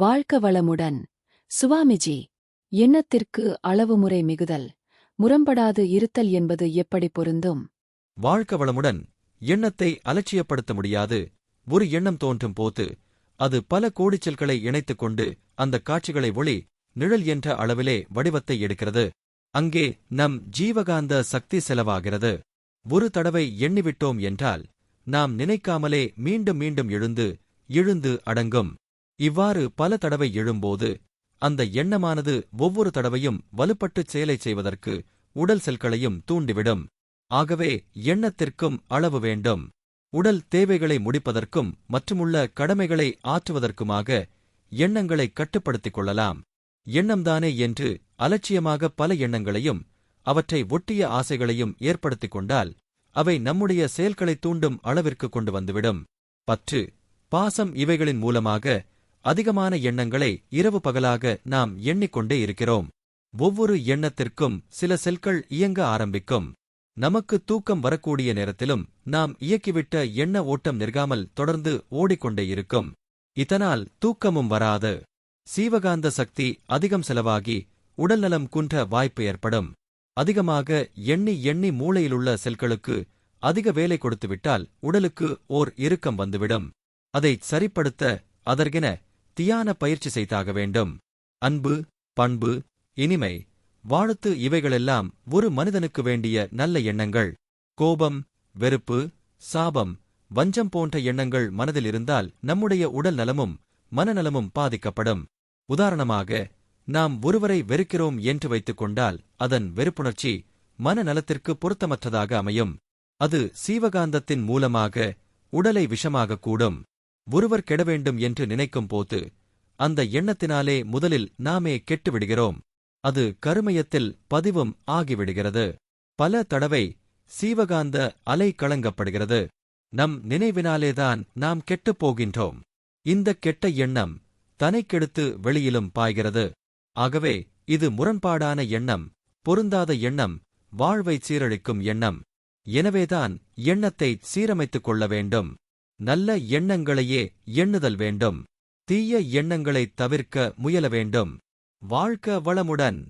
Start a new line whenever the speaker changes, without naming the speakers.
வாழ்க்க வளமுடன். சுவாமிஜி எண்ணத்திற்கு அளவுமுறை மிகுதல் முரம்படாது இருத்தல் என்பது எப்படி பொருந்தும்?
வாழ்க்க வளமுடன். எண்ணத்தை அலட்சியப்படுத்த முடியாது. ஒரு எண்ணம் தோன்றும் போது அது பல கோடிச்சல்களை இணைத்துக் கொண்டு அந்த காட்சிகளை ஒளி நிழல் என்ற அளவிலே வடிவத்தை எடுக்கிறது. அங்கே நம் ஜீவகாந்த சக்தி செலவாகிறது. ஒரு தடவை எண்ணிவிட்டோம் என்றால் நாம் நினைக்காமலே மீண்டும் மீண்டும் எழுந்து இழுந்து அடங்கும். இவ்வாறு பல தடவை எழும்போது அந்த எண்ணமானது ஒவ்வொரு தடவையும் வலுப்பட்டுச் செயலை செய்வதற்கு உடல் செல்களையும் தூண்டிவிடும். ஆகவே எண்ணத்திற்கும் அளவு வேண்டும். உடல் தேவைகளை முடிப்பதற்கும் மற்றுமுள்ள கடமைகளை ஆற்றுவதற்குமாக எண்ணங்களை கட்டுப்படுத்திக் கொள்ளலாம். எண்ணம்தானே என்று அலட்சியமாக பல எண்ணங்களையும் அவற்றை ஒட்டிய ஆசைகளையும் ஏற்படுத்திக் கொண்டால் அவை நம்முடைய செயல்களைத் தூண்டும் அளவிற்கு கொண்டு வந்துவிடும். பற்று பாசம் இவைகளின் மூலமாக அதிகமான எண்ணங்களை இரவு பகலாக நாம் எண்ணிக்கொண்டே இருக்கிறோம். ஒவ்வொரு எண்ணத்திற்கும் சில செல்கள் இயங்க ஆரம்பிக்கும். நமக்கு தூக்கம் வரக்கூடிய நேரத்திலும் நாம் இயக்கிவிட்ட எண்ண ஓட்டம் நிற்காமல் தொடர்ந்து ஓடிக்கொண்டே இருக்கும். இதனால் தூக்கமும் வராது. சீவகாந்த சக்தி அதிகம் செலவாகி உடல்நலம் குன்ற வாய்ப்பு ஏற்படும். அதிகமாக எண்ணி எண்ணி மூளையிலுள்ள செல்களுக்கு அதிக வேலை கொடுத்துவிட்டால் உடலுக்கு ஓர் இறுக்கம் வந்துவிடும். அதை சரிப்படுத்த அதற்கென தியான பயிற்சி செய்தாக வேண்டும். அன்பு பண்பு இனிமை வாழ்த்து இவைகளெல்லாம் ஒரு மனிதனுக்கு வேண்டிய நல்ல எண்ணங்கள். கோபம் வெறுப்பு சாபம் வஞ்சம் போன்ற எண்ணங்கள் மனதில் இருந்தால் நம்முடைய உடல் நலமும் மனநலமும் பாதிக்கப்படும். உதாரணமாக நாம் ஒருவரை வெறுக்கிறோம் என்று வைத்துக் கொண்டால் அதன் வெறுப்புணர்ச்சி மனநலத்திற்கு பொருத்தமற்றதாக அமையும். அது சீவகாந்தத்தின் மூலமாக உடலை விஷமாகக் கூடும். ஒருவர் கெட வேண்டும் என்று நினைக்கும் போது அந்த எண்ணத்தினாலே முதலில் நாமே கெட்டுவிடுகிறோம். அது கருமயத்தில் பதிவும் ஆகிவிடுகிறது. பல தடவை சீவகாந்த அலை களங்கப்படுகிறது நம் நினைவினாலேதான் நாம் கெட்டுப் போகின்றோம். இந்த கெட்ட எண்ணம் தனைக்கெடுத்து வெளியிலும் பாய்கிறது. ஆகவே இது முரண்பாடான எண்ணம் பொருந்தாத எண்ணம் வாழ்வை சீரழிக்கும் எண்ணம். எனவேதான் எண்ணத்தை சீரமைத்துக் கொள்ள வேண்டும். நல்ல எண்ணங்களையே எண்ணுதல் வேண்டும். தீய எண்ணங்களைத் தவிர்க்க முயல வேண்டும். வாழ்க்க வளமுடன்.